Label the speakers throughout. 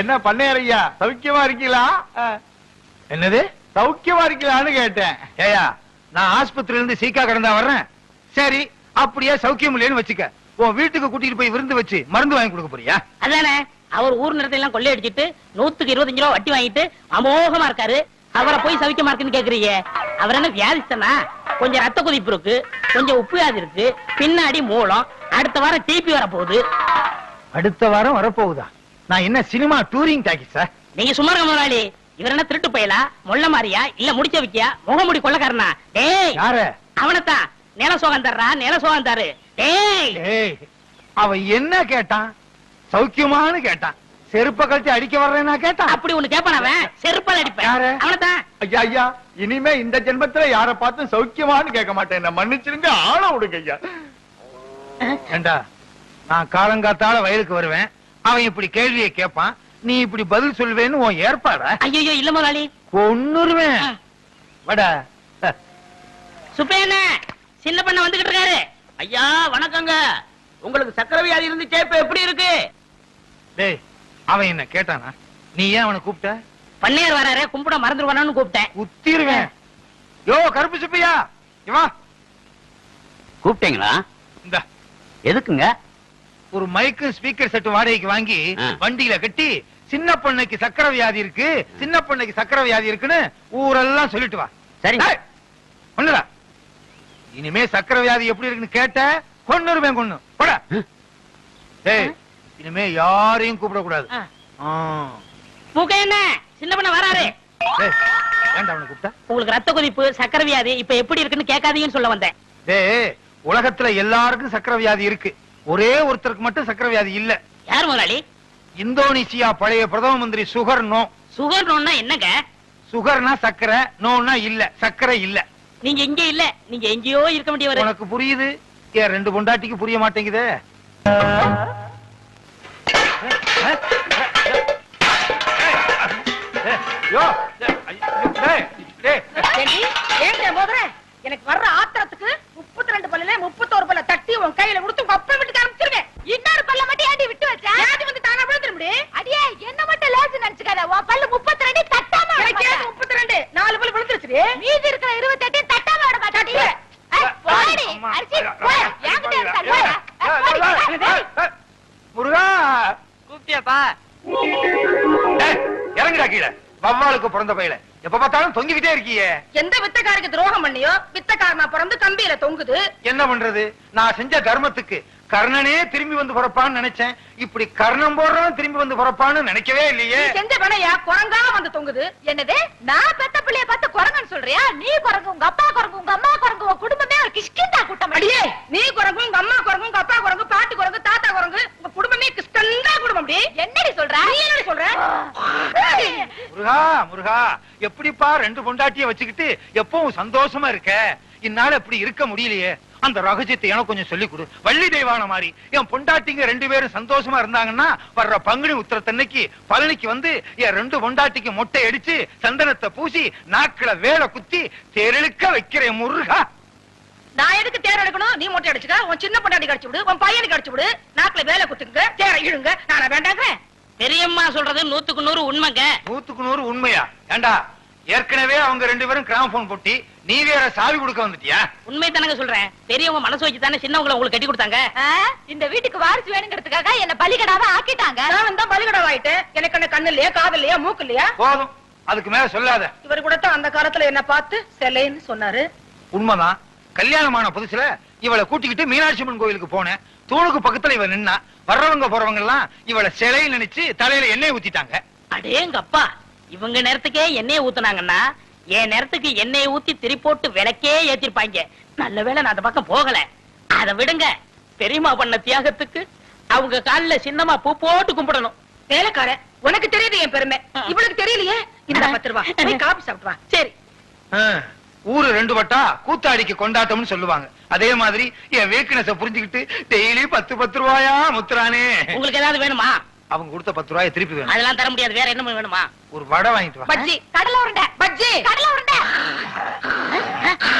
Speaker 1: என்ன பண்ணையார் ஐயா சௌக்கியமா இருக்கீங்களா?
Speaker 2: என்னது?
Speaker 1: சௌக்கியமா இருக்கீங்களான்னு கேட்டேன்.
Speaker 2: ஏயா நான் ஆஸ்பத்திரியில இருந்து சீக்கா கடந்தா வர்றேன். சரி அப்படியே சௌக்கியம் இல்லைன்னு வச்சுக்க. உன் வீட்டுக்கு கூட்டிட்டு போய் விருந்து வச்சு மருந்து வாங்கி கொடுக்க போறியா?
Speaker 3: அதானே அவர் ஊர் நிறத்தை எல்லாம் கொள்ளையடிச்சிட்டு நூத்துக்கு இருபத்தஞ்சு ரூபா வட்டி வாங்கிட்டு அமோகமா இருக்காரு. அவரை போய் சவிக்கமா இருக்குன்னு கேக்குறீங்க. அவர் என்ன வியாதிஸ்தனா? கொஞ்சம் ரத்த கொதிப்பு இருக்கு கொஞ்சம் உப்பு வியாதி இருக்கு பின்னாடி மூலம் அடுத்த வாரம் டிபி வர போகுது
Speaker 2: அடுத்த வாரம் வரப்போகுதா? நான் என்ன சினிமா டூரிங் டாக்கிஸா
Speaker 3: நீங்க சும்மா முதலாளி. இவர் என்ன திருட்டு பயலா? மொள்ள மாறியா? இல்ல முடிச்ச வைக்கியா? முகமுடி கொள்ளக்காரனா? டேய்!
Speaker 2: யார?
Speaker 3: அவனத்தான் நில சோகம் தர்றா? நில சோகம் தரு. டேய்!
Speaker 2: அவன் என்ன கேட்டான்? சௌக்கியமான்னு கேட்டான். செருப்ப கழிச்சு அடிக்க வர்றேன்னா கேட்டான்.
Speaker 3: அப்படி ஒண்ணு கேப்பான் அவன். செருப்பால் அடிப்பேன்.
Speaker 2: யாரு?
Speaker 3: அவனத்தான்
Speaker 1: ஐயா ஐயா இனிமே இந்த ஜென்மத்துல யார பார்த்தும் சௌக்கியமான்னு கேட்க மாட்டேன். என்ன மன்னிச்சிருங்க ஆள விடுங்க ஐயா.
Speaker 2: ஏண்டா நான் காலங்காத்தால வயலுக்கு வருவேன். அவன் இப்படி கேள்வியை கேட்பான் நீ இப்படி பதில் சொல்வேன்னு உன் ஏற்பாடா?
Speaker 3: ஐயோ இல்ல முதலாளி.
Speaker 2: கொன்னுருவேன். வடா.
Speaker 3: சுப்பையண்ண சின்ன பண்ண வந்துகிட்டு இருக்காரு. ஐயா வணக்கங்க. உங்களுக்கு சக்கரை வியாதி இருந்துச்சே இப்ப எப்படி இருக்கு?
Speaker 2: டேய் அவன் என்ன கேட்டானா? நீ ஏன் அவனை கூப்பிட்ட?
Speaker 3: பண்ணையார் வராரு கும்பிட மறந்துடுவானு கூப்பிட்டேன்.
Speaker 2: குத்திருவேன். யோ கருப்பு சுப்பையா இவா
Speaker 4: கூப்பிட்டீங்களா?
Speaker 2: இந்த.
Speaker 4: எதுக்குங்க?
Speaker 2: ஒரு மைக்கு ஸ்பீக்கர் செட் வாடகைக்கு வாங்கி. வண்டியில கட்டி சின்ன பொண்ணுக்கு சக்கரை வியாதி இருக்கு சின்ன பொண்ணுக்கு சக்கரை வியாதி இருக்குன்னு ஊரெல்லாம் சொல்லிட்டு வா. டேய், ஒண்ணுடா இனிமே சக்கரை வியாதி எப்படி இருக்குன்னு கேட்ட கொன்னு. போட. டேய் இனிமே யாரையும் கூப்பிட கூடாது
Speaker 3: என்ன? சின்ன பண்ண வராரு
Speaker 2: ஏன்டா அவனை கூப்பிட்ட?
Speaker 3: உங்களுக்கு ரத்த கொதிப்பு சக்கரை வியாதி இப்ப எப்படி இருக்குன்னு கேட்காதீங்கன்னு சொல்ல வந்தேன்.
Speaker 2: டேய் உலகத்துல எல்லாருக்கும் சக்கரை வியாதி இருக்கு. ஒரே ஒருத்தருக்கு மட்டும் சக்கரை வியாதி இல்ல.
Speaker 3: யார் முதலாளி?
Speaker 2: இந்தோனேசியா பழைய பிரதம மந்திரி சுகர் நோ.
Speaker 3: சுகர் நோன்னா என்னங்க?
Speaker 2: சுகர்னா சக்கரை நோன்னா இல்ல. சக்கரை இல்ல.
Speaker 3: நீங்க இங்க இல்ல. நீங்க எங்கேயோ இருக்க வேண்டியவர்.
Speaker 2: உனக்கு புரியுது? ஏன் ரெண்டு பொண்டாட்டிக்கு புரிய மாட்டேங்குதே?
Speaker 5: எனக்கு வர்ற ஆத்திரத்துக்கு முப்பத்தி ரெண்டு பல்லுல முப்பத்தோரு பல்ல தட்டி உன் கையில கொடுத்து உங்க அப்பா வீட்டுக்கு
Speaker 2: பிறந்த பையல. எப்ப பார்த்தாலும் தொங்கிக்கிட்டே இருக்கியே.
Speaker 5: எந்த வித்தக்காரருக்கு துரோகம் பண்ணியோ வித்தக்காரனா பிறந்து கம்பியில தொங்குது.
Speaker 2: என்ன பண்றது? நான் செஞ்ச தர்மத்துக்கு கர்ணனே திரும்பி வந்து பிறப்பான்னு நினைச்சேன். இப்படி கர்ணம் போடுறவன் திரும்பி வந்து பிறப்பான்னு நினைக்கவே இல்லையே.
Speaker 5: நீ செஞ்ச வினையா குரங்கா வந்து தொங்குது. என்னது? நான் பெத்த பிள்ளைய பார்த்து குரங்குன்னு சொல்றியா? நீ குரங்கு உங்க அப்பா குரங்கு உங்க அம்மா குரங்கு உங்க குடும்பமே ஒரு கிஷ்கிந்தா கூட்டம். அடியே! நீ குரங்கு உங்க அம்மா குரங்கு உங்க அப்பா குரங்கு பாட்டி குரங்கு தாத்தா குரங்கு உங்க குடும்பமே கிஷ்கந்தா குடும்பம் அப்படி என்னடி சொல்ற? நீ என்னடி சொல்ற?
Speaker 2: முருகா முருகா எப்படிப்பா ரெண்டு பொண்டாட்டிய வச்சுக்கிட்டு எப்பவும் சந்தோஷமா இருக்க? இந்நாள் இப்படி இருக்க முடியலையே. அந்த ரகசியத்தை எனக்கு கொஞ்சம் சொல்லிக் கொடு. வள்ளி தெய்வான மாதிரி. என் பொண்டாட்டிங்க ரெண்டு பேரும் சந்தோஷமா இருந்தாங்கன்னா வர்ற பங்குனி உத்திரத்தன்னைக்கு பழனிக்கு வந்து என் ரெண்டு பொண்டாட்டிக்கு மொட்டை அடிச்சு சந்தனத்தை பூசி நாக்குல வேலை குத்தி தேரெழுக்க வைக்கிறேன் முருகா.
Speaker 5: நான் எதுக்கு தேர் எடுக்கணும்? நீ மொட்டை அடிச்சுக்க. உன் சின்ன பொண்டாட்டி கடிச்சு விடு. உன் பையனுக்கு அடிச்சு விடு. நாக்குல வேலை குத்துங்க தேரை இழுங்க. நான் வேண்டாங்க.
Speaker 3: பெரியம்மா சொல்றது நூத்துக்கு நூறு உண்மைங்க.
Speaker 2: நூத்துக்கு நூறு உண்மையா? ஏண்டா ஏற்கனவே அவங்க ரெண்டு பேரும் கிராமபோன் போட்டி நீ வேற சாவி கொடுக்க வந்துட்டியா?
Speaker 3: உண்மை தானங்க சொல்றேன். பெரியவங்க மனசு வச்சு தானே சின்னவங்களை உங்களுக்கு கட்டி கொடுத்தாங்க.
Speaker 5: இந்த வீட்டுக்கு வாரிசு வேணுங்கிறதுக்காக என்ன பலிகடாவா ஆக்கிட்டாங்க. நான் தான் பலிகடா ஆயிட்டேன் எனக்கு என்ன கண்ணு இல்லையா காது இல்லையா மூக்கு இல்லையா
Speaker 2: போதும். அதுக்கு மேல சொல்லாத.
Speaker 5: இவர் கூட தான் அந்த காலத்துல என்ன பார்த்து செல்லைன்னு சொன்னாரு.
Speaker 2: உண்மைதான். கல்யாணமான புதுசுல இவளை கூட்டிக்கிட்டு மீனாட்சி அம்மன் கோயிலுக்கு போனேன். தூணுக்கு பக்கத்துல இவ நின்னா வர்றவங்க போறவங்க எல்லாம் இவளை சிலை நினைச்சு தலையில எண்ணெய் ஊத்திட்டாங்க.
Speaker 3: அடேங்கப்பா இவங்க நேரத்துக்கே எண்ணெயை ஊத்துனாங்கன்னா என் நேரத்துக்கு எண்ணெயை ஊத்தி திரி போட்டு விளக்கே ஏத்திருப்பாங்க. நல்ல வேளை நான் அந்த பக்கம் போகல. அத விடுங்க. பெரியம்மா பண்ண தியாகத்துக்கு அவங்க கால்ல சின்னமா பூ போட்டு கும்பிடணும்.
Speaker 5: வேலைக்கார உனக்கு தெரியுது என் பெருமை. இவளுக்கு தெரியலையே. இந்த பத்து ரூபா போய் காபி சாப்பிட்டு வா.
Speaker 3: சரி.
Speaker 2: ஊரு ரெண்டு வட்டா கூத்தாடிக்கு கொண்டாட்டம்னு சொல்லுவாங்க. அதே மாதிரி என் வீக்னஸ புரிஞ்சுக்கிட்டு டெய்லி பத்து பத்து ரூபாயா முத்துறானே.
Speaker 3: உங்களுக்கு ஏதாவது வேணுமா?
Speaker 2: அவங்க கொடுத்த பத்து ரூபாயை திருப்பி வேணும்.
Speaker 3: அதெல்லாம் தர முடியாது. வேற என்ன வேணுமா?
Speaker 2: ஒரு வடை வாங்கிட்டு வா.
Speaker 5: பஜ்ஜி. கடலை உருண்டை. பஜ்ஜி. கடலை உருண்டை.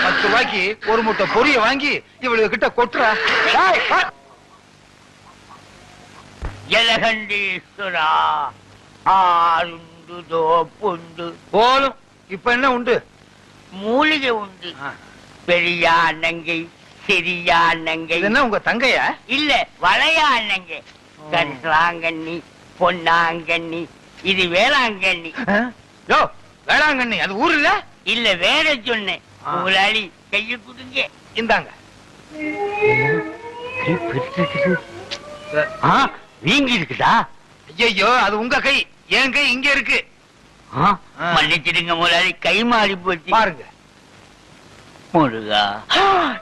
Speaker 2: பத்து ரூபாய்க்கு ஒரு முட்டை பொரிய வாங்கி இவளுக்கு கிட்ட கொட்டுறா.
Speaker 4: ஜலகண்டீஸ்வரா ஆளுண்டு தோப்புண்டு.
Speaker 2: போலும். இப்ப என்ன உண்டு?
Speaker 4: மூலிகை உண்டு. பெரியா அண்ணங்கை சிறியா அண்ணங்கை.
Speaker 2: இது என்ன உங்க தங்கையா?
Speaker 4: இல்ல வளையா அண்ணங்கை. கரிசலாங்கண்ணி பொன்னாங்கண்ணி இது வேளாங்கண்ணி.
Speaker 2: யோ வேளாங்கண்ணி அது ஊர் இல்ல?
Speaker 4: இல்ல வேற சொன்னேன். முதலாளி கைய கொடுங்க.
Speaker 2: இந்தாங்க.
Speaker 4: ஆ, வீங்கி இருக்குதா
Speaker 2: ஐயோ அது உங்க கை. என் கை இங்க இருக்கு.
Speaker 4: மன்னிச்சிடுங்க முதலாளி கை மாறி போச்சு.
Speaker 2: பாருங்க.
Speaker 4: முருகா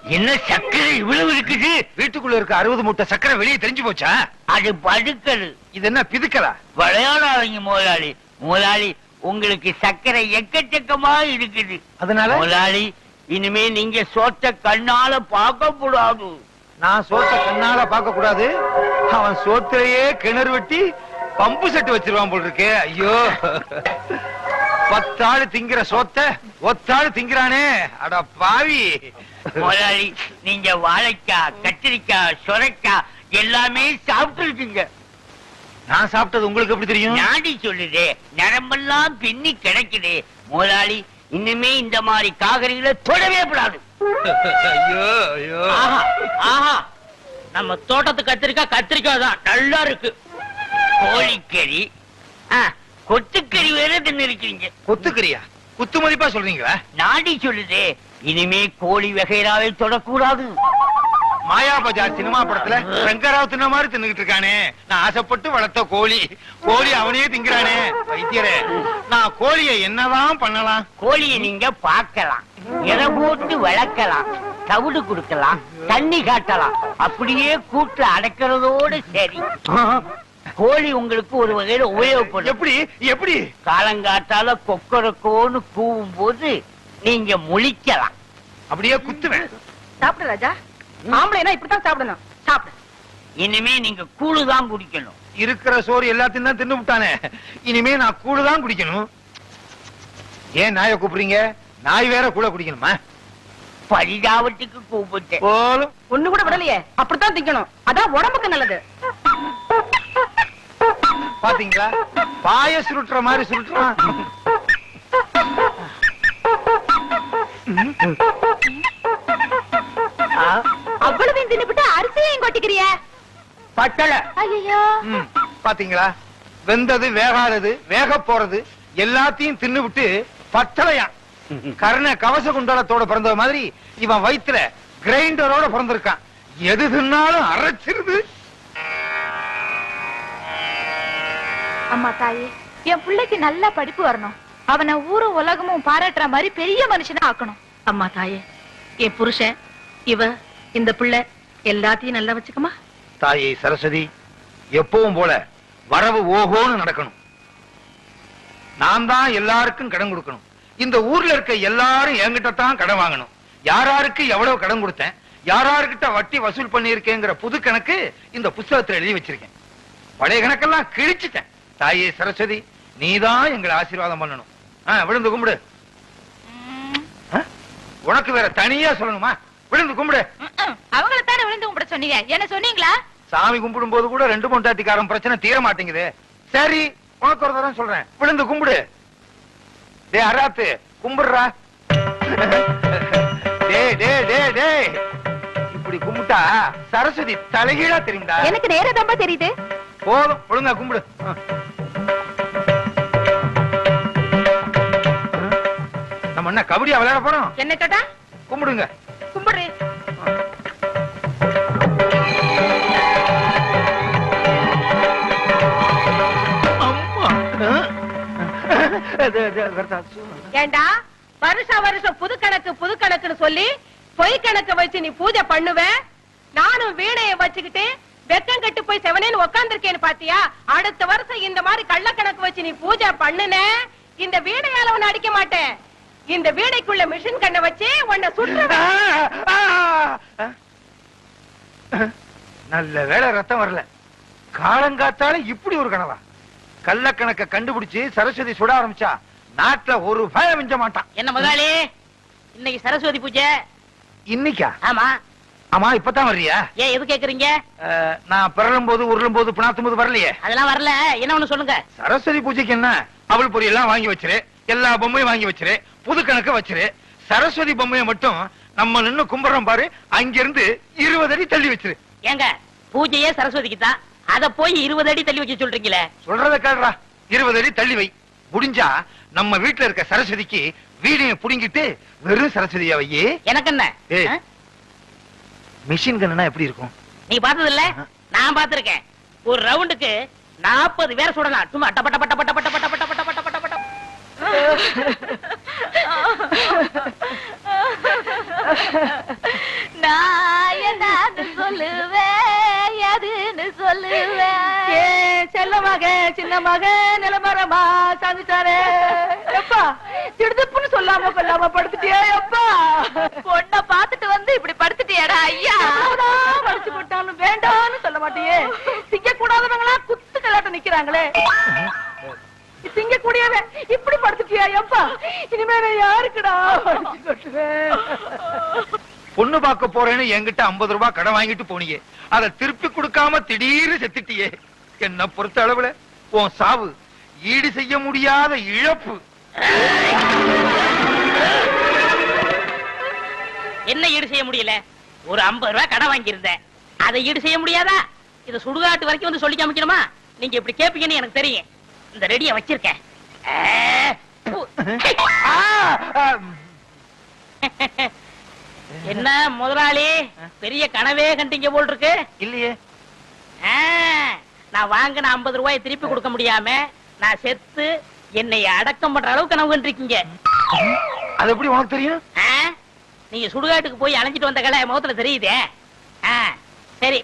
Speaker 4: என்ன சக்கரை இவ்வளவு இருக்குது?
Speaker 2: வீட்டுக்குள்ள இருக்க அறுபது மூட்டை சக்கரை வெளியே தெரிஞ்சு போச்சா?
Speaker 4: அது படுக்கது.
Speaker 2: இது என்ன பிதுக்கலா?
Speaker 4: விளையாடாதீங்க முதலாளி. முதலாளி உங்களுக்கு சர்க்கரை எக்கச்சக்கமா இருக்குது.
Speaker 2: அதனால?
Speaker 4: முதலாளி இனிமே நீங்க சோத்த கண்ணால பார்க்க கூடாது
Speaker 2: நான் சோத்த கண்ணால பார்க்க கூடாது அவன் சோத்திலேயே கிணறு வெட்டி பம்பு செட்டு வச்சிருவான் போல் இருக்கே ஐயோ. பத்தாள் திங்கிற சோத்த ஒத்தாள் திங்கிறானே. அட பாவி.
Speaker 4: முதலாளி நீங்க வாழைக்காய் கத்திரிக்காய் சுரைக்காய் எல்லாமே சாப்பிட்டு இருக்கீங்க
Speaker 2: நான் சாப்பிட்டது உங்களுக்கு எப்படி தெரியும்?
Speaker 4: நாடி சொல்லுதே நரம்பெல்லாம் பின்னி கிடைக்குது. முதலாளி இனிமே இந்த மாதிரி காகரிகளை தொடவே கூடாது.
Speaker 3: நம்ம தோட்டத்து கத்திரிக்காய் கத்திரிக்காய் தான். நல்லா இருக்கு.
Speaker 4: கோழிக்கறி. கொத்துக்கறி வேற தின்னு இருக்கீங்க
Speaker 2: கொத்துக்கிறியா? குத்து மதிப்பா சொல்றீங்களா?
Speaker 4: நாடி சொல்லுதே. இனிமே கோழி வகைராவை தொடக்கூடாது.
Speaker 2: மாயா பஜார் சினிமா படத்துல சங்கராவ் தின்ன மாதிரி தின்னுகிட்டு இருக்கானே. நான் ஆசைப்பட்டு வளர்த்த கோழி. கோழி அவனே திங்கிறானே வைத்தியரே நான் கோழியை என்னதான் பண்ணலாம்?
Speaker 4: கோழியை நீங்க பார்க்கலாம். எதை போட்டு வளர்க்கலாம். தவிடு கொடுக்கலாம். தண்ணி காட்டலாம். அப்படியே கூட்டுல அடைக்கிறதோட சரி. கோழி உங்களுக்கு ஒரு வகையில உபயோகப்படும்.
Speaker 2: எப்படி? எப்படி?
Speaker 4: காலங்காத்தால கொக்கரக்கோன்னு கூவும் போது நீங்க முழிக்கலாம்.
Speaker 2: அப்படியே குத்துவேன்.
Speaker 5: சாப்பிடு ராஜா. ஆம்பளைனா இப்படித்தான் சாப்பிடணும். சாப்பிடு.
Speaker 4: இனிமே நீங்க கூழு தான் குடிக்கணும்.
Speaker 2: இருக்கிற சோறு எல்லாத்தையும் தான் தின்னு விட்டானே. இனிமே நான் கூழு தான் குடிக்கணும். ஏன் நாயை கூப்பிடுறீங்க? நாய் வேற கூட குடிக்கணுமா?
Speaker 4: பரிதாபத்துக்கு கூப்பிட்டேன்.
Speaker 2: போலும்.
Speaker 5: ஒண்ணு கூட விடலையே. அப்படித்தான் திங்கணும். அதான் உடம்புக்கு நல்லது.
Speaker 2: பாத்தீங்களா? பாய சுருட்டுற மாதிரி சுருட்டுறான்.
Speaker 5: அவ்வளவு தின்னுபிட்டு அரிசியையும் கொட்டிக்கிறிய?
Speaker 4: பட்டளை
Speaker 5: ஐயோ
Speaker 2: பாத்தீங்களா? வெந்தது வேகாதது வேக போறது எல்லாத்தையும் தின்னு விட்டு பத்தலையாம் கர்ண கவச குண்டலத்தோட பிறந்த மாதிரி இவன் வயித்துல கிரைண்டரோட பிறந்திருக்கான். எது தின்னாலும் அரைச்சிருது.
Speaker 6: அம்மா தாயே என் பிள்ளைக்கு நல்ல படிப்பு வரணும். அவனை ஊரும் உலகமும் பாராட்டுற மாதிரி பெரிய மனுஷனா ஆக்கணும்.
Speaker 5: அம்மா தாயே என் புருஷன் இவ இந்த பிள்ளை எல்லாத்தையும் நல்லா வச்சுக்கமா?
Speaker 2: தாயை சரஸ்வதி எப்பவும் போல வரவு ஓஹோன்னு நடக்கணும். நான் தான் எல்லாருக்கும் கடன் கொடுக்கணும். இந்த ஊர்ல இருக்க எல்லாரும் என்கிட்ட தான் கடன் வாங்கணும். யாராருக்கு எவ்வளவு கடன் கொடுத்தேன் யாராருக்கிட்ட வட்டி வசூல் பண்ணியிருக்கேங்கிற புது கணக்கு இந்த புஸ்தகத்துல எழுதி வச்சிருக்கேன். பழைய கணக்கெல்லாம் கிழிச்சிட்டேன். தாயே சரஸ்வதி நீதான் எங்களை ஆசீர்வாதம் பண்ணணும். விழுந்து கும்பிடு? உனக்கு வேற தனியா சொல்லணுமா? விழுந்து கும்பிடு.
Speaker 6: அவங்கள தானே விழுந்து கும்பிட சொன்னீங்க. என்ன சொன்னீங்களா?
Speaker 2: சாமி கும்பிடும் போது கூட ரெண்டு பொண்டாட்டிக்காரன் பிரச்சனை தீர மாட்டேங்குது. சரி உனக்கு ஒரு தரம் சொல்றேன். விழுந்து கும்பிடு. டே அராத்து கும்பிடுறா. டே டே டே டே இப்படி கும்பிட்டா சரஸ்வதி தலைகீழா தெரியும்டா.
Speaker 6: எனக்கு நேரதாம்பா தெரியுது.
Speaker 2: போதும் ஒழுங்கா கும்பிடு. ஆ. நம்ம என்ன கபடியா விளையாட போறோம்.
Speaker 5: என்ன கேட்டா
Speaker 2: கும்பிடுங்க. வருதா?
Speaker 5: ஏண்டா? வருஷம் வருஷம் புது கணக்கு புது கணக்குன்னு சொல்லி பொய் கணக்கு வச்சு நீ பூஜை பண்ணுவ? நானும் வீணைய வச்சுக்கிட்டு வெக்கம் கட்டு போய் செவனேன்னு உக்காந்துருக்கேன்னு பாத்தியா? அடுத்த வருஷம் இந்த மாதிரி கள்ள கணக்கு வச்சு நீ பூஜை பண்ணுன? இந்த வீணையால உன்னை அடிக்க மாட்டேன். இந்த வீணைக்குள்ள மிஷின் கண்ணை வச்சு உன்னை சுற்றுவேன்
Speaker 2: நல்ல வேளை ரத்தம் வரல. காலங்காத்தால இப்படி ஒரு கனவா? கள்ளக்கணக்க கண்டுபிடிச்சு சரஸ்வதி சுட ஆரம்பிச்சா நாட்டுல ஒரு பயம் மிஞ்ச மாட்டான்.
Speaker 3: என்ன முதலாளி? இன்னைக்கு சரஸ்வதி பூஜை.
Speaker 2: இன்னைக்கா?
Speaker 3: ஆமா.
Speaker 2: ஆமா இப்பதான் வர்றியா?
Speaker 3: ஏன் எது கேக்குறீங்க?
Speaker 2: நான் பிறலும் போது உருளும் போது பிணாத்தும் போது வரலையே.
Speaker 3: அதெல்லாம் வரல. என்ன ஒண்ணு சொல்லுங்க.
Speaker 2: சரஸ்வதி பூஜைக்கு என்ன? அவள் பொரி எல்லாம் வாங்கி வச்சிரு. எல்லா பொம்மையும் வாங்கி வச்சிரு புது கணக்கு வச்சிரு. சரஸ்வதி பொம்மையை மட்டும் நம்ம நின்னு கும்பிடுறோம் பாரு அங்கிருந்து இருபது அடி தள்ளி வச்சிரு.
Speaker 3: ஏங்க பூஜையே சரஸ்வதிக்கு தான். அத போய் இருபது அடி தள்ளி வைக்க சொல்றீங்களே?
Speaker 2: சொல்றத கேடுறா இருபது அடி தள்ளி வை. முடிஞ்சா நம்ம வீட்டுல இருக்க சரஸ்வதிக்கு வீடையும் புடுங்கிட்டு வெறும் சரஸ்வதியா வையே
Speaker 3: எனக்கு என்ன?
Speaker 2: மிஷின் கண்ணுனா எப்படி இருக்கும்?
Speaker 3: நீ பார்த்தது இல்ல நான் பார்த்திருக்கேன். ஒரு ரவுண்டுக்கு நாற்பது பேர் சுடலாம். சும்மா டப்ப டப்ப டப்ப டப்ப டப்ப டப்ப டப்ப டப்ப டப்ப டப்ப
Speaker 6: நான் என்னன்னு சொல்லுவேன் எதுன்னு சொல்லுவேன்.
Speaker 5: ஏ செல்ல மக சின்ன மக நிலமரமா சாந்திச்சாரே எப்பா திடுதுப்புன்னு சொல்லாம கொல்லாம படுத்துட்டியா எப்பா.
Speaker 6: பொண்ண பாத்துட்டு வந்து இப்படி படுத்துட்டியாடா ஐயா.
Speaker 5: படிச்சு போட்டாலும் வேண்டாம்னு சொல்ல மாட்டியே. திங்க கூடாதவங்களா குத்து கலாட்டம் நிக்கிறாங்களே. திங்க கூடியவன் இப்படி படுத்துட்டியா எப்பா இனிமே நான் யாருக்குடா
Speaker 2: பொண்ணு பார்க்க போறேன்னு என்கிட்ட 50 ரூபாய் கடன் வாங்கிட்டு போனியே. அதை திருப்பி கொடுக்காம திடீர்னு செத்துட்டியே. என்ன பொறுத்த அளவுல? உன் சாவு. ஈடு செய்ய முடியாத இழப்பு.
Speaker 3: என்ன ஈடு செய்ய முடியல? ஒரு 50 ரூபாய் கடன் வாங்கியிருந்தேன். அதை ஈடு செய்ய முடியாதா? இத சுடுகாட்டு வரைக்கும் வந்து சொல்லி காமிக்கணுமா நீங்க இப்படி கேப்பீங்கன்னு எனக்கு தெரியும். இந்த ரெடிய வச்சிருக்கேன். என்ன முதலாளி? பெரிய கனவே கண்டீங்க போல் இருக்கு
Speaker 2: இல்லையே
Speaker 3: நான் வாங்கின 50 ரூபாயை திருப்பி கொடுக்க முடியாம நான் செத்து என்னை அடக்கம் பண்ற அளவுக்கு கனவு கண்டிருக்கீங்க.
Speaker 2: அது எப்படி உனக்கு தெரியும்?
Speaker 3: நீங்க சுடுகாட்டுக்கு போய் அலைஞ்சிட்டு வந்த கலை முகத்துல தெரியுதே. சரி.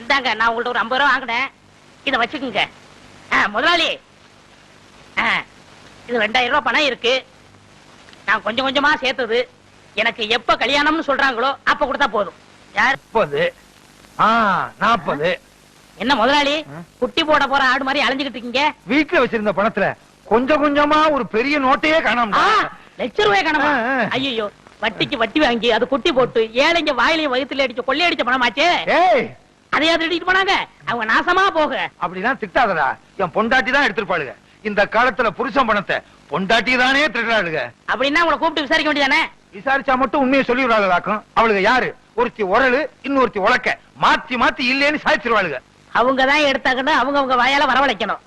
Speaker 3: இந்தாங்க நான் உங்கள்ட்ட ஒரு 50 ரூபா வாங்கினேன். இத வச்சுக்கோங்க. முதலாளி இது ரெண்டாயிரம் ரூபாய் பணம் இருக்கு. நான் கொஞ்சம் கொஞ்சமா சேர்த்தது. எனக்கு எப்ப கல்யாணம்னு சொல்றாங்களோ அப்ப கொடுத்தா போதும். யார்?
Speaker 2: முப்பது நாற்பது
Speaker 3: என்ன முதலாளி? குட்டி போட போற ஆடு மாதிரி அலைஞ்சுகிட்டு இருக்கீங்க?
Speaker 2: வீட்டுல வச்சிருந்த பணத்துல கொஞ்சம் கொஞ்சமா ஒரு பெரிய நோட்டையே காணாம
Speaker 3: லட்ச ரூபாய் கணமா. ஐயோ வட்டிக்கு வட்டி வாங்கி அது குட்டி போட்டு ஏழைங்க வாயிலையும் வயித்துல அடிச்ச கொள்ளையடிச்ச பணமாச்சே?
Speaker 2: ஏய்!
Speaker 3: அதையா திருடிட்டு போனாங்க. அவங்க நாசமா போக.
Speaker 2: அப்படிலாம் திட்டாதடா. என் பொண்டாட்டி தான் எடுத்திருப்பாளுங்க இந்த காலத்துல புருஷன் பணத்தை பொண்டாட்டி தானே திருடுறாளுங்க
Speaker 3: அப்படின்னா உங்களை கூப்பிட்டு விசாரிக்க வேண்டியதானே?
Speaker 2: விசாரிச்சா மட்டும் உண்மையை சொல்லிவிடாதாக்கும் அவளுங்க யாரு? ஒருத்தி உரலு இன்னொருத்தி உலக்க. மாத்தி மாத்தி இல்லேன்னு சாய்ச்சிருவாளுங்க
Speaker 3: அவங்க தான் எடுத்தாங்கன்னு அவங்க அவங்க வாயால வரவழைக்கணும்.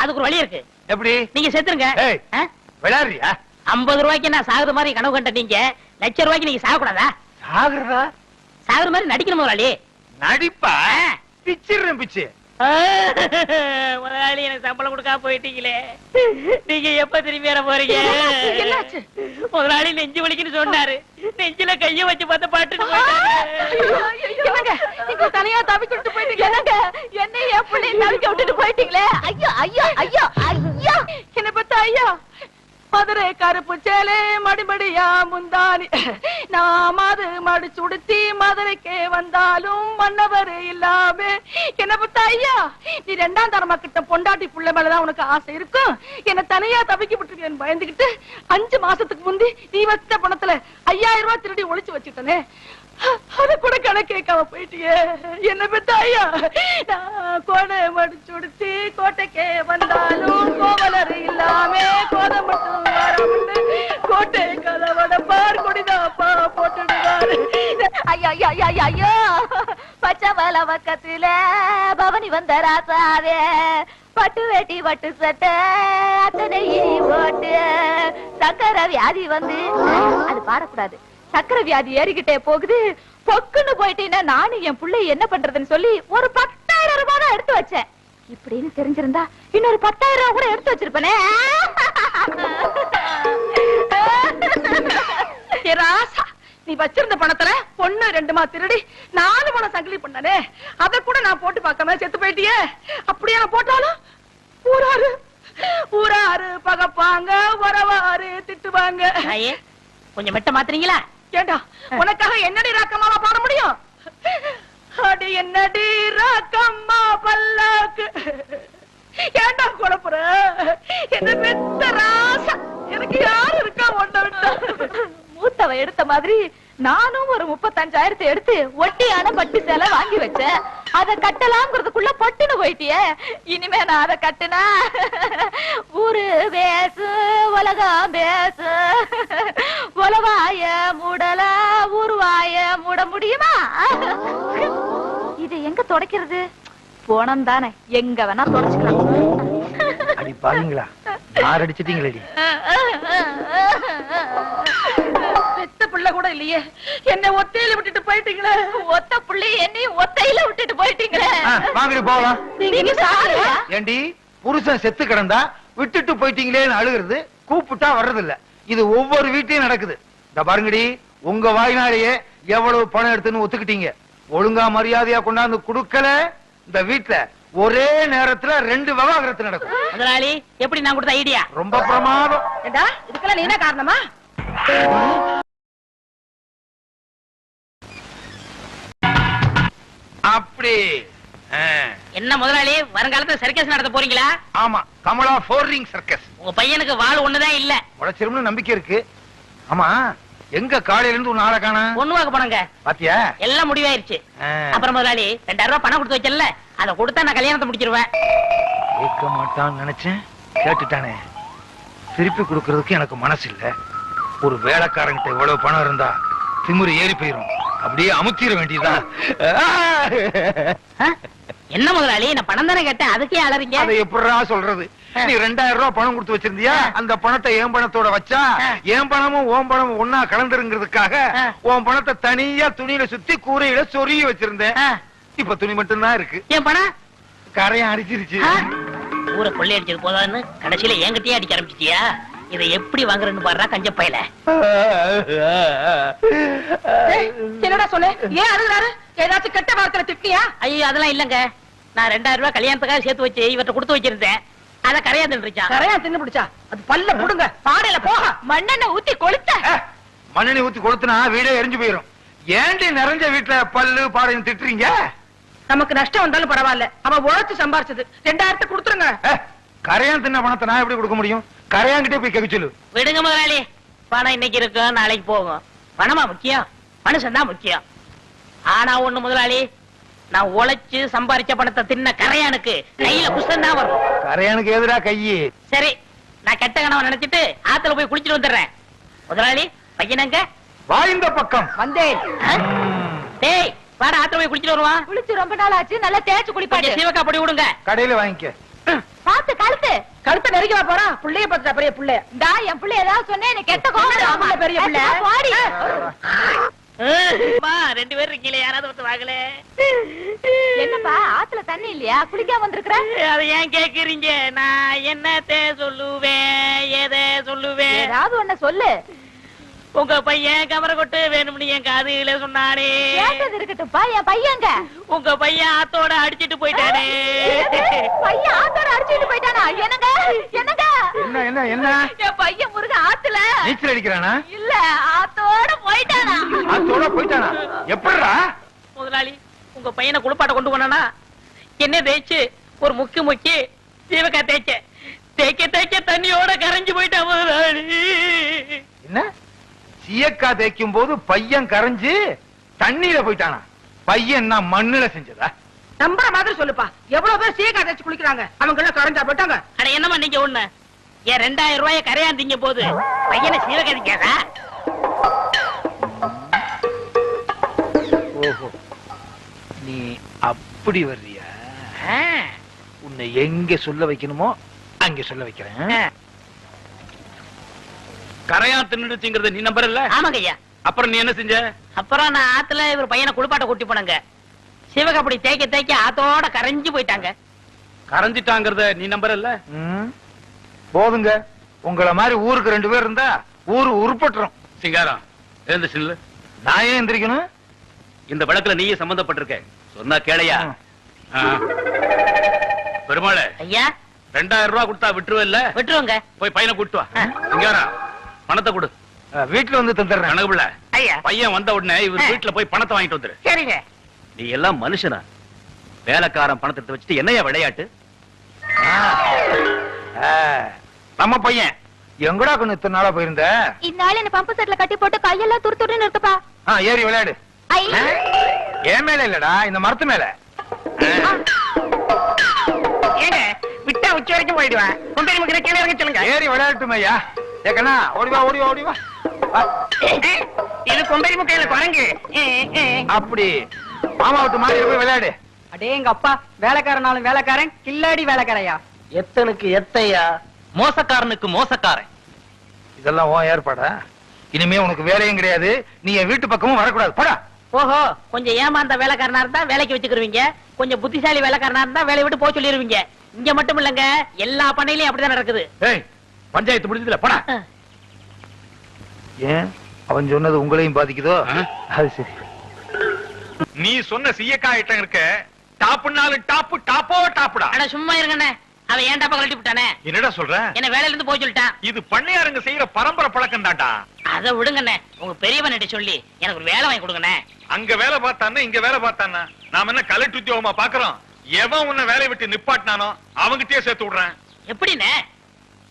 Speaker 3: அதுக்கு ஒரு வழி இருக்கு.
Speaker 2: எப்படி?
Speaker 3: நீங்க செத்துருங்க?
Speaker 2: விளையாடுறியா?
Speaker 3: ஐம்பது ரூபாய்க்கு நான் சாகுற மாதிரி கனவு கண்ட நீங்க லட்ச ரூபாய்க்கு நீங்க சாகக்கூடாதா?
Speaker 2: சாகுறதா?
Speaker 3: சாகுற மாதிரி நடிக்கணும் முதலாளி.
Speaker 2: நடிப்பா. பிச்சிடுறேன் பிச்சு.
Speaker 3: முதலாளி எனக்கு சம்பளம் கொடுக்காம போயிட்டீங்களே. நீங்க எப்ப திரும்பி வர போறீங்க?
Speaker 5: என்னாச்சு?
Speaker 3: முதலாளி நெஞ்சு வலிக்குன்னு சொன்னாரு. நெஞ்சில கைய வச்சு பார்த்த
Speaker 5: நீங்க தனியா தவிக்கிட்டு போயிட்டீங்க என்னங்க?
Speaker 6: என்ன என் பிள்ளை தவிக்க விட்டுட்டு போயிட்டீங்களே? ஐயோ ஐயோ ஐயோ ஐயோ.
Speaker 5: என்ன பத்த ஐயா. மதுரை கருப்பு சேலே மடிமடியா முந்தானி. நாம் அது மடி சுடுத்தி மதுரைக்கே வந்தாலும் மன்னவர் இல்லாம. என்ன பத்த ஐயா நீ ரெண்டாம் தரமா கிட்ட பொண்டாட்டி புள்ள மேலதான் உனக்கு ஆசை இருக்கும் என்ன தனியா தவிக்க விட்டுருக்கேன் பயந்துகிட்டு அஞ்சு மாசத்துக்கு முந்தி நீ வச்ச பணத்துல ஐயாயிரம் ரூபாய் திருடி ஒழிச்சு வச்சுட்டனே. அத கூட கணக்கு கேட்காம போயிட்டியே. என்ன பெத்த ஐயா? நான் கோடை மடிச்சு உடுத்தி கோட்டைக்கே வந்தாலும் கோவலர் இல்லாம கோதை மட்டும் கோட்டை கதவட பார் கொடிதாப்பா போட்டுடுவாரு.
Speaker 6: ஐயா ஐயோ ஐயோ ஐயோ, ஐயோ. பச்சை வல பக்கத்துல பவனி வந்த ராசாவே. பட்டு வேட்டி பட்டு சட்டை அத்தனை போட்டு. சக்கரை வியாதி வந்து அது பாடக்கூடாது. சக்கரை வியாதி ஏறிக்கிட்டே போகுது. பொக்குன்னு போயிட்டீங்கன்னா நானும் என் புள்ளை என்ன பண்றதுன்னு சொல்லி ஒரு பத்தாயிரம் ரூபாய் தான் எடுத்து வச்சேன். இப்படின்னு தெரிஞ்சிருந்தா இன்னொரு பத்தாயிரம் ரூபாய் கூட எடுத்து வச்சிருப்பனே.
Speaker 5: ராசா நீ வச்சிருந்த பணத்துல பொண்ணு ரெண்டுமா திருடி நாலு பணம் சங்கிலி பண்ணனே. அத கூட நான் போட்டு பார்க்காம செத்து போயிட்டியே. அப்படியே போட்டாலும் ஊராரு ஊராரு பகப்பாங்க உறவாரு திட்டுவாங்க.
Speaker 3: கொஞ்சம் மெட்ட மாத்துறீங்களா?
Speaker 5: ஏண்டா உனக்காக என்னடி ராக்கம்மாவா பாட முடியும்? அடி என்னடி ராக்கம்மா பல்லாக்கு. ஏண்டா குழப்புற என்ன பெத்த ராசா? எனக்கு யாரு இருக்கா ஒன்ன விட்டா?
Speaker 6: மூத்தவ எடுத்த மாதிரி நானும் ஒரு முப்பத்தஞ்சாயிரத்தை எடுத்து ஒட்டியான பட்டு சேலை வாங்கி வச்சேன். அத கட்டலாம்ங்கிறதுக்குள்ள பட்டுன்னு போயிட்டியே. இனிமே நான் அத கட்டுனா ஊரு பேசு உலகம் பேசு. உலவாய மூடல ஊருவாய மூட முடியுமா? இது எங்க தொடக்கிறது? போனம் தானே எங்க வேணா தொடச்சுக்கலாம்.
Speaker 2: அடி பாருங்களா யார் அடிச்சிட்டீங்களடி
Speaker 5: பெத்த பிள்ளை கூட இல்லையே. என்ன ஒத்தையில விட்டுட்டு போயிட்டீங்களே.
Speaker 6: ஒத்த புள்ளி என்னையும் ஒத்தையில விட்டுட்டு போயிட்டீங்களே.
Speaker 2: வாங்கடி போகலாம். ஏண்டி புருஷன் செத்து கிடந்தா விட்டுட்டு போயிட்டீங்களேன்னு அழுகிறது கூப்பிட்டா வர்றது இல்ல இது ஒவ்வொரு வீட்லயும் நடக்குது. இந்த பாருங்கடி உங்க வாய்னாலேயே எவ்வளவு பணம் எடுத்துன்னு ஒத்துக்கிட்டீங்க. ஒழுங்கா மரியாதையா கொண்டாந்து கொடுக்கல இந்த வீட்ல. ஒரே நேரத்துல ரெண்டு விவாகரத்து நடக்கும்.
Speaker 3: முதலாளி எப்படி நான் கொடுத்த ஐடியா
Speaker 2: ரொம்ப பிரமாதம்.
Speaker 5: ஏண்டா இதுக்கெல்லாம் நீ என்ன காரணமா?
Speaker 2: அப்படி.
Speaker 3: என்ன முதலாளி வருங்காலத்துல சர்க்கஸ் நடத்த போறீங்களா?
Speaker 2: ஆமா கமலா போர்ரிங் சர்க்கஸ்
Speaker 3: உங்க பையனுக்கு வாழ் ஒண்ணுதான் இல்ல.
Speaker 2: உழைச்சிரும்னு நம்பிக்கை இருக்கு. ஆமா எங்க காலையில இருந்து உன் ஆளை காணா?
Speaker 3: பொண்ணு வாக்க போனங்க.
Speaker 2: பாத்தியா?
Speaker 3: எல்லாம் முடிவாயிருச்சு. அப்புறம் முதலாளி ரெண்டாயிரம் ரூபாய் பணம் கொடுத்து வச்சல அதை கொடுத்தா நான் கல்யாணத்தை முடிச்சிருவேன்.
Speaker 2: கேட்க மாட்டான்னு நினைச்சேன். கேட்டுட்டானே. திருப்பி கொடுக்கறதுக்கு எனக்கு மனசு இல்ல ஒரு வேலைக்காரங்கிட்ட இவ்வளவு பணம் இருந்தா திமிரு ஏறி போயிரும். அப்படியே அமுத்திர வேண்டியதுதான்?
Speaker 3: என்ன முதலாளி நான் பணம் தானே கேட்டேன் அதுக்கே அலறீங்க
Speaker 2: அதை எப்படிடா சொல்றது? நீ ரெண்டாயிரம் ரூபாய் பணம் கொடுத்து வச்சிருந்தியா. அந்த பணத்தை என் பணத்தோட வச்சா. என் பணமும் உன் பணமும் ஒன்னா கலந்துருங்கிறதுக்காக. உன் பணத்தை தனியா துணியில சுத்தி கூரையில சொருகி வச்சிருந்தேன். இப்ப துணி மட்டும்தான் இருக்கு.
Speaker 3: என் பணம்?
Speaker 2: கரையான் அடிச்சிருச்சு?
Speaker 3: ஊரை கொள்ளையடிச்சது போதான்னு கடைசியில என்கிட்டயே அடிக்க ஆரம்பிச்சிட்டியா? இதை எப்படி வாங்குறேன்னு பாடுறா கஞ்ச பையல.
Speaker 5: ஏய், என்னடா சொல்லு? ஏன் அழுகுறாரு? ஏதாச்சும் கெட்ட வார்த்தையில திட்டியா
Speaker 3: ஐயோ அதெல்லாம் இல்லங்க. நான் ரெண்டாயிரம் ரூபாய் கல்யாணத்துக்காக சேர்த்து வச்சு இவர்ட்ட கொடுத்து வச்சிருந்தேன். அத கரையா தின்றுச்சான்
Speaker 5: கரையா தின்னு பிடிச்சா? அது பல்ல புடுங்க. பாடையில போக
Speaker 6: மண்ணெண்ண ஊத்தி கொளுத்த.
Speaker 2: மண்ணெண்ணி ஊத்தி கொடுத்தனா வீடே எரிஞ்சு போயிரும். ஏண்டி நிறைஞ்ச வீட்டுல பல்லு பாடையும் திட்டுறீங்க?
Speaker 5: நமக்கு நஷ்டம் வந்தாலும் பரவாயில்ல. அவன் உழைச்சு சம்பாரிச்சது. ரெண்டாயிரத்தை கொடுத்துருங்க.
Speaker 2: ஏ, கரையான் தின்ன பணத்தை நான் எப்படி கொடுக்க முடியும்? கரையான்கிட்டே போய் கேட்க சொல்லு.
Speaker 3: விடுங்க முதலாளி. பணம் இன்னைக்கு இருக்கும் நாளைக்கு போகும். பணமா முக்கியம்? மனுஷன் தான் முக்கியம். ஆனா ஒண்ணு முதலாளி நான் உழைச்சு சம்பாரிச்ச பணத்தை தின்ன கரையானுக்கு கையில குஷ்டம் தான் வரும்.
Speaker 2: கரையானுக்கு எதிரா கையி?
Speaker 3: சரி நான் கெட்ட கனவை நினைச்சிட்டு ஆத்துல போய் குளிச்சிட்டு வந்துடுறேன். முதலாளி பையனங்க
Speaker 2: வாய்ந்த பக்கம்.
Speaker 5: வந்தேன்?
Speaker 3: டேய் வாடா ஆத்துல போய் குளிச்சிட்டு வருவான்.
Speaker 6: குளிச்சு ரொம்ப நாள் ஆச்சு நல்லா தேய்ச்சு குளிப்பாட்டு.
Speaker 3: கொஞ்சம் சீவக்கா பொடி விடுங்க.
Speaker 2: கடையில வாங்கிக்க.
Speaker 6: பாத்து கழுத்து.
Speaker 5: கழுத்தை நெருங்கி போறா. புள்ளைய பத்தா பெரிய புள்ளைய
Speaker 6: டா என் பிள்ளை ஏதாவது சொன்னேன் எனக்கு கெட்ட கோவம்
Speaker 5: ஆமா, பெரிய பிள்ளை.
Speaker 3: ரெண்டு பேரும் இருக்கீங்களே யாராவது ஒருத்தர் வாங்கல
Speaker 6: என்னப்பா ஆத்துல தண்ணி இல்லையா? குளிக்காம வந்திருக்கிற?
Speaker 3: அதை ஏன் கேக்குறீங்க? நான் என்னத்த சொல்லுவேன் எதை சொல்லுவேன்?
Speaker 6: ஏதாவது ஒண்ணு சொல்லு.
Speaker 3: உங்க பையன் கமர கொட்டு வேணும்னு என் காதுல சொன்னானே.
Speaker 6: கேட்டது இருக்கட்டும்ப்பா என் பையங்க.
Speaker 3: உங்க பையன் ஆத்தோட அடிச்சிட்டு போயிட்டானே.
Speaker 6: பையன் ஆத்தோட அடிச்சுட்டு போயிட்டானா? என்னங்க? என்னங்க?
Speaker 2: என்ன என்ன என்ன?
Speaker 6: என் பையன் முருக ஆத்துல.
Speaker 2: நீச்சல் அடிக்கிறானா?
Speaker 6: இல்ல ஆத்தோட போயிட்டானா?
Speaker 2: அதோட போயிட்டானா? எப்படிடா?
Speaker 3: முதலாளி உங்க பையனை குளிப்பாட்ட கொண்டு போனானா? என்ன தேய்ச்சு ஒரு முக்கி முக்கி சீவக்கா தேய்ச்ச தேய்க்க தேய்க்க தண்ணியோட கரைஞ்சு போயிட்டா முதலாளி.
Speaker 2: என்ன? சீயக்கா தேய்க்கும் போது பையன் கரைஞ்சு தண்ணியில போயிட்டானா? பையன் என்ன மண்ணுல செஞ்சதா?
Speaker 5: நம்புற மாதிரி சொல்லுப்பா. எவ்வளவு பேர் சீக்கா தேய்ச்சு குளிக்கிறாங்க? அவங்க எல்லாம் கரைஞ்சா போயிட்டாங்க.
Speaker 3: அட என்னம்மா நீங்க ஒண்ணு? என் ரெண்டாயிரம் ரூபாய கரையாந்தீங்க போது? பையனை சீவகதிக்காதா
Speaker 2: ஓஹோ. நீ அப்படி வர்றியா? உன்னை எங்க சொல்ல வைக்கணுமோ அங்க சொல்ல வைக்கிறேன்.
Speaker 7: கரையா தின்னுடுச்சுங்கிறத நீ நம்பறல்ல?
Speaker 3: ஆமாங்க ஐயா.
Speaker 7: அப்புறம் நீ என்ன செஞ்ச?
Speaker 3: அப்புறம் நான் ஆத்துல இவர் பையனை குளிப்பாட்ட கூட்டி போனங்க. சிவகப்படி தேய்க்க தேய்க்க ஆத்தோட கரைஞ்சு போயிட்டாங்க.
Speaker 7: கரைஞ்சிட்டாங்கிறத நீ நம்பறல்ல?
Speaker 2: ம், போதுங்க. உங்கள மாதிரி ஊருக்கு ரெண்டு பேர் இருந்தா ஊரு உருப்பட்டுரும்.
Speaker 7: சிங்காரம் எழுந்து சில்லு
Speaker 2: நான் ஏன் எந்திரிக்கணும்?
Speaker 7: இந்த வழக்குல நீயே சம்பந்தப்பட்டிருக்க. சொன்னா கேளையா. பெருமாளே
Speaker 3: ஐயா.
Speaker 7: ரெண்டாயிரம் ரூபாய் கொடுத்தா விட்டுருவல்ல?
Speaker 3: விட்டுருவோங்க.
Speaker 7: போய் பையனை கூட்டு வா. சிங்காரம். பணத்தை கொடு.
Speaker 2: வீட்டுல வந்து தந்துடுறேன்.
Speaker 3: ஐயா.
Speaker 7: பையன் வந்த உடனே இவர். வீட்டுல போய் பணத்தை வாங்கிட்டு வந்துரு.
Speaker 3: சரிங்க.
Speaker 7: நீ எல்லாம் மனுஷனா? வேலைக்காரன் பணத்தை எடுத்து வச்சுட்டு என்னையா விளையாட்டு?
Speaker 2: ஆ, நம்ம பையன். எங்கடா கண்ணு இத்தனை நாளா போயிருந்த?
Speaker 6: இந்நாள் என்ன பம்பு செட்ல கட்டி போட்டு கையெல்லாம் துரு துருன்னு இருக்குப்பா
Speaker 2: ஆ, ஏறி விளையாடு? என் மேல இல்லடா இந்த மரத்து மேல.
Speaker 3: ஏங்க விட்டா உச்சி வரைக்கும் போயிடுவேன். கொண்டு கீழே இறங்க சொல்லுங்க.
Speaker 2: ஏறி விளையாட்டும் ஐயா ஏக்கண்ணா ஓடி வா ஓடி வா. ஓடி வா வா.
Speaker 3: இது கொம்பரி முக்கையில குரங்கு.
Speaker 2: அப்படி. மாமா விட்டு மாதிரி போய் விளையாடு.
Speaker 5: அடே எங்க அப்பா வேலைக்காரனாலும் வேலைக்காரன் கில்லாடி வேலைக்காரையா?
Speaker 7: எத்தனுக்கு எத்தையா? மோசக்காரனுக்கு மோசக்காரன்.
Speaker 2: இதெல்லாம் உன் ஏற்பாடா? இனிமே உனக்கு வேலையும் கிடையாது. நீ என் வீட்டு பக்கமும் வரக்கூடாது. போடா.
Speaker 3: ஓஹோ கொஞ்சம் ஏமாந்த வேலைக்காரனா இருந்தா வேலைக்கு வச்சுக்கிருவீங்க. கொஞ்சம் புத்திசாலி வேலைக்காரனா இருந்தா வேலையை விட்டு போக சொல்லிருவீங்க. இங்க மட்டும் இல்லங்க எல்லா பண்ணையிலயும் அப்படிதான் நடக்குது.
Speaker 1: ஏய் பஞ்சாயத்து முடிஞ்சதுல போடா.
Speaker 2: ஏன்? அவன் சொன்னது உங்களையும் பாதிக்குதோ? அது சரி.
Speaker 1: நீ சொன்ன சீயக்காய் ஐட்டம் இருக்க டாப்புனாலும் டாப்பு டாப்போ டாப்புடா.
Speaker 3: அட சும்மா இருங்கண்ணே. அவன் ஏன்டா கழட்டி விட்டானே?
Speaker 1: என்னடா சொல்ற?
Speaker 3: என்ன வேலையில இருந்து போக சொல்லிட்டான்.
Speaker 1: இது பண்ணையாருங்க செய்யற பரம்பரை பழக்கம் தான்டா.
Speaker 3: அதை விடுங்கண்ணே. உங்க பெரியவன்கிட்ட சொல்லி எனக்கு ஒரு வேலை வாங்கி கொடுங்கண்ணே.
Speaker 1: அங்க வேலை பார்த்தானா இங்க வேலை பார்த்தானா நாம என்ன கலெக்டர் உத்தியோகமா பாக்குறோம்? எவன் உன்னை வேலையை விட்டு நிப்பாட்டினானோ அவங்கிட்டயே சேர்த்து விடுறேன்.
Speaker 3: எப்படிண்ணே?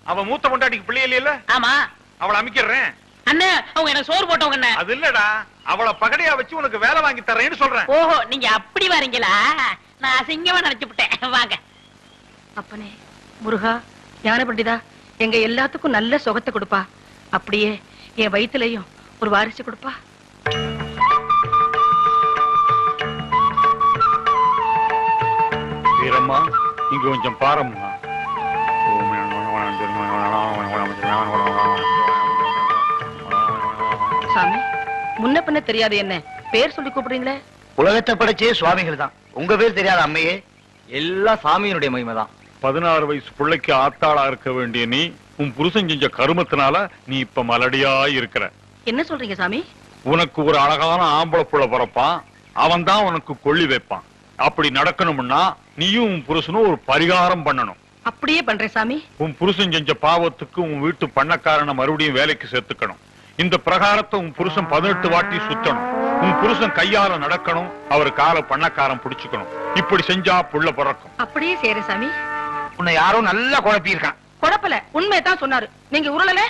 Speaker 1: அவன் மூத்த பொண்டாட்டிக்கு பிள்ளை இல்லையில
Speaker 3: ஆமா.
Speaker 1: அவளை அமைக்கிறேன்
Speaker 3: அண்ணே அவங்க எனக்கு சோறு போட்டவங்கண்ணே
Speaker 1: அது இல்லடா. அவளை பகடையா வச்சு உனக்கு வேலை வாங்கி தரேன்னு சொல்றேன்.
Speaker 3: ஓஹோ நீங்க அப்படி வரீங்களா? நான் அசிங்கமா நினைச்சுட்டேன் வாங்க.
Speaker 5: அப்பனே முருகா ஞான பண்டிதா எங்க எல்லாத்துக்கும் நல்ல சுகத்தை கொடுப்பா. அப்படியே என் வயித்துலயும் ஒரு வாரிசு கொடுப்பா.
Speaker 1: வீரம்மா இங்க கொஞ்சம் பாரம்மா.
Speaker 5: சாமி முன்ன பின்ன தெரியாது என்ன? பேர் சொல்லி கூப்பிடுறீங்களே?
Speaker 7: உலகத்தை படைச்சே சுவாமிகள் தான் உங்க பேர் தெரியாத அம்மையே? எல்லாம் சாமியினுடைய மகிமை தான்
Speaker 1: பதினாறு வயசு பிள்ளைக்கு ஆத்தாளா இருக்க வேண்டிய நீ உன் புருஷன் செஞ்ச கருமத்தினால நீ இப்ப மலடியா இருக்கிற.
Speaker 5: என்ன சொல்றீங்க சாமி?
Speaker 1: உனக்கு ஒரு அழகான ஆம்பளை புள்ள பிறப்பான். அவன் தான் உனக்கு கொள்ளி வைப்பான். அப்படி நடக்கணும்னா நீயும் உன் புருஷனும் ஒரு பரிகாரம் பண்ணணும்.
Speaker 5: அப்படியே பண்றேன் சாமி.
Speaker 1: உன் புருஷன் செஞ்ச பாவத்துக்கு உன் வீட்டு பண்ணக்காரனை மறுபடியும் வேலைக்கு சேர்த்துக்கணும். இந்த பிரகாரத்தை உன் புருஷன் பதினெட்டு வாட்டி சுத்தணும். உன் புருஷன் கையால நடக்கணும். அவர் காலை பண்ணக்காரன் பிடிச்சுக்கணும். இப்படி செஞ்சா புள்ள பிறக்கும்.
Speaker 5: அப்படியே செய்யறேன் சாமி.
Speaker 2: உன்னை யாரோ நல்லா குழப்பி இருக்கான்
Speaker 5: குழப்பல. உண்மையை தான் சொன்னாரு. நீங்க உருளல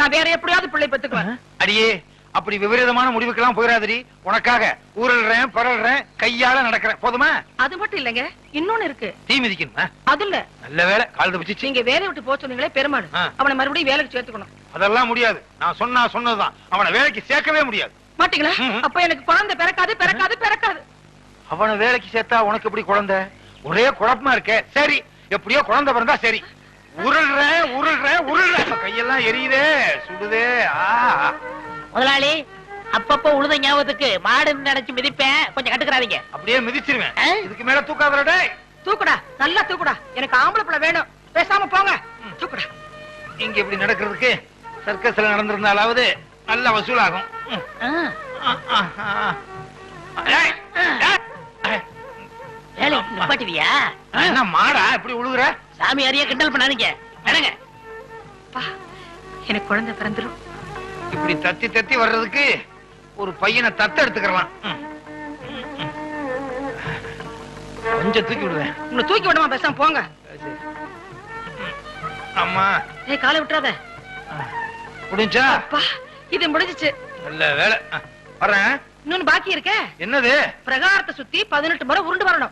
Speaker 5: நான் வேற எப்படியாவது பிள்ளை பெத்துக்குவேன்.
Speaker 2: அடியே அப்படி விபரீதமான முடிவுக்கெல்லாம் போயிடாதடி உனக்காக ஊரல்றேன் பரல்றேன் கையால நடக்கிறேன் போதுமா?
Speaker 5: அது மட்டும் இல்லைங்க. இன்னொன்னு இருக்கு.
Speaker 2: தீ மிதிக்கணுமா?
Speaker 5: அது இல்ல.
Speaker 2: நல்ல வேலை கால் தப்பிச்சிச்சு.
Speaker 5: நீங்க வேலையை விட்டு போக சொன்னீங்களே பெருமாள். அவனை மறுபடியும் வேலைக்கு சேர்த்துக்கணும்.
Speaker 2: அதெல்லாம் முடியாது. நான் சொன்னா சொன்னதுதான். அவனை வேலைக்கு சேர்க்கவே முடியாது.
Speaker 5: மாட்டீங்களா. அப்ப எனக்கு குழந்தை பிறக்காது பிறக்காது பிறக்காது.
Speaker 2: அவனை வேலைக்கு சேர்த்தா உனக்கு எப்படி குழந்தை? ஒரே குழப்பமா இருக்கே. சரி. எப்படியோ குழந்தை பிறந்தா சரி. உருள்றேன் உருள்றேன் உருள்றேன். கையெல்லாம் எரியுதே சுடுதே. ஆ.
Speaker 3: முதலாளி அப்பப்போ உழுத ஞாபகத்துக்கு மாடு நினைச்சு மிதிப்பேன். கொஞ்சம் கட்டுக்கிறாதீங்க
Speaker 2: அப்படியே மிதிச்சிருவேன்? இதுக்கு மேல தூக்காதடா
Speaker 5: தூக்குடா நல்லா தூக்குடா. எனக்கு ஆம்பளை பிள்ளை வேணும். பேசாம போங்க. தூக்குடா.
Speaker 2: இங்க இப்படி நடக்கிறதுக்கு? சர்க்கஸ்ல நடந்திருந்தாலாவது நல்ல வசூலாகும்.
Speaker 3: நிப்பாட்டுவியா?
Speaker 2: மாடா இப்படி உழுகுற?
Speaker 3: சாமி அறிய கிண்டல் பண்ணாதீங்க.
Speaker 5: எனக்கு குழந்தை பிறந்துரும்.
Speaker 2: இப்படி தத்தி தத்தி வர்றதுக்கு ஒரு பையனை தத்த எடுத்துக்கலாம். கொஞ்சம் தூக்கி விடுவேன்.
Speaker 5: உன்னை தூக்கி விடாம பேசாம போங்க.
Speaker 2: அம்மா.
Speaker 5: ஏய் காலை விட்டுறாத.
Speaker 2: முடிஞ்சா?
Speaker 5: அப்பா இது முடிஞ்சுச்சு.
Speaker 2: நல்ல வேலை. ஆ, வர்றேன்.
Speaker 5: இன்னொன்னு பாக்கி இருக்க.
Speaker 2: என்னது?
Speaker 5: பிரகாரத்தை சுத்தி பதினெட்டு முறை உருண்டு வரணும்.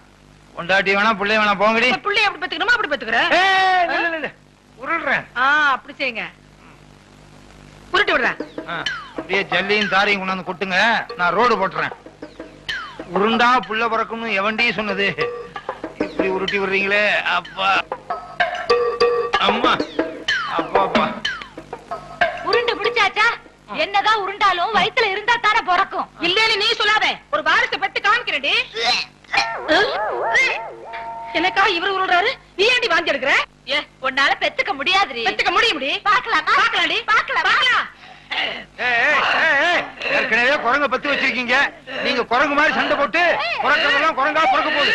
Speaker 2: பொண்டாட்டி வேணா பிள்ளை வேணா போங்கடி.
Speaker 5: பிள்ளைய அப்படி பெத்துக்கணுமா? அப்படி பெத்துக்கிற?
Speaker 2: ஏய், இல்ல, இல்ல, இல்ல. உருள்றேன்.
Speaker 5: ஆ அப்படி செய்யுங்க. உருட்டி விடுறேன்
Speaker 2: அப்படியே ஜல்லியும் தாரையும் கொண்டாந்து கொட்டுங்க. நான் ரோடு போட்டுறேன். உருண்டா புள்ள பிறக்கும்னு எவன்டி சொன்னது? இப்படி உருட்டி விடுறீங்களே அப்பா. அம்மா அப்பா அப்பா.
Speaker 6: உருண்டு பிடிச்சாச்சா? என்னதான் உருண்டாலும் வயித்துல இருந்தா தானே பிறக்கும்.
Speaker 5: இல்லன்னு நீ சொல்லாத. ஒரு வாரிசை பெத்து காமிக்கிறேன்டி எனக்கா இவர் உருள்றாரு? நீ ஏன்டி வாந்தி எடுக்கிற?
Speaker 6: ஏ உன்னால பெத்துக்க முடியாதுடி.
Speaker 5: பெத்துக்க முடியும் முடி
Speaker 6: பாக்கலாமா
Speaker 5: பாக்கலாம்டி
Speaker 6: பாக்கலாம் பாக்கலாம்
Speaker 2: ஏய், ஏய், ஏய், ஏய், ஏற்கனவே குரங்க பத்தி வச்சிருக்கீங்க. நீங்க குரங்கு மாதிரி சண்டை போட்டு குரங்கெல்லாம் குரங்கா பிறக்க போகுது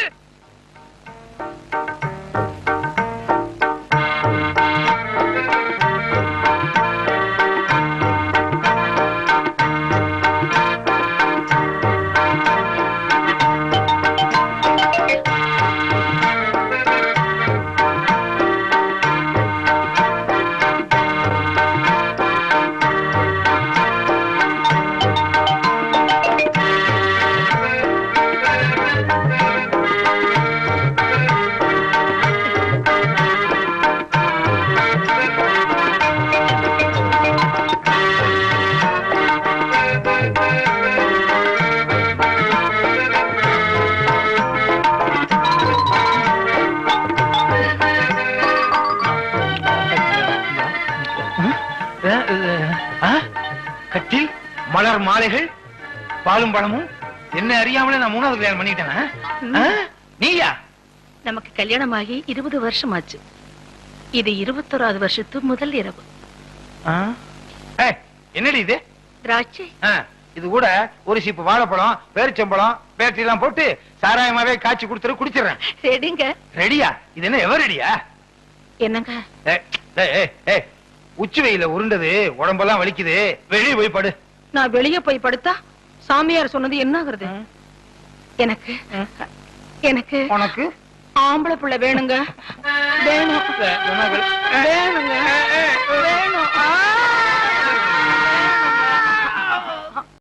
Speaker 2: கட்டில் மலர் மாலைகள் பாலும் பழமும். என்ன அறியாமலே நான் மூணாவது கல்யாணம் பண்ணிட்டேன் நீயா?
Speaker 5: நமக்கு கல்யாணம் ஆகி இருபது வருஷம் ஆச்சு இது இருபத்தோராவது வருஷத்து முதல் இரவு.
Speaker 2: என்னடி இது?
Speaker 5: திராட்சை.
Speaker 2: இது கூட ஒரு சீப்பு வாழைப்பழம் பேரிச்சம்பழம் பேட்டரி எல்லாம் போட்டு சாராயமாவே காய்ச்சி கொடுத்துரு குடிச்சிடுறேன்.
Speaker 5: ரெடிங்க.
Speaker 2: ரெடியா? இது என்ன எவர் ரெடியா
Speaker 5: என்னங்க
Speaker 2: உச்சி வெயில உருண்டது உடம்பெல்லாம் வலிக்குது. வெளியே போய் படு.
Speaker 5: நான் வெளியே போய் படுத்தா சாமியார் சொன்னது என்ன ஆகுறது எனக்கு எனக்கு
Speaker 2: உனக்கு?
Speaker 5: ஆம்பளை புள்ள வேணுங்க. வேணும். வேணுங்க. வேணும்.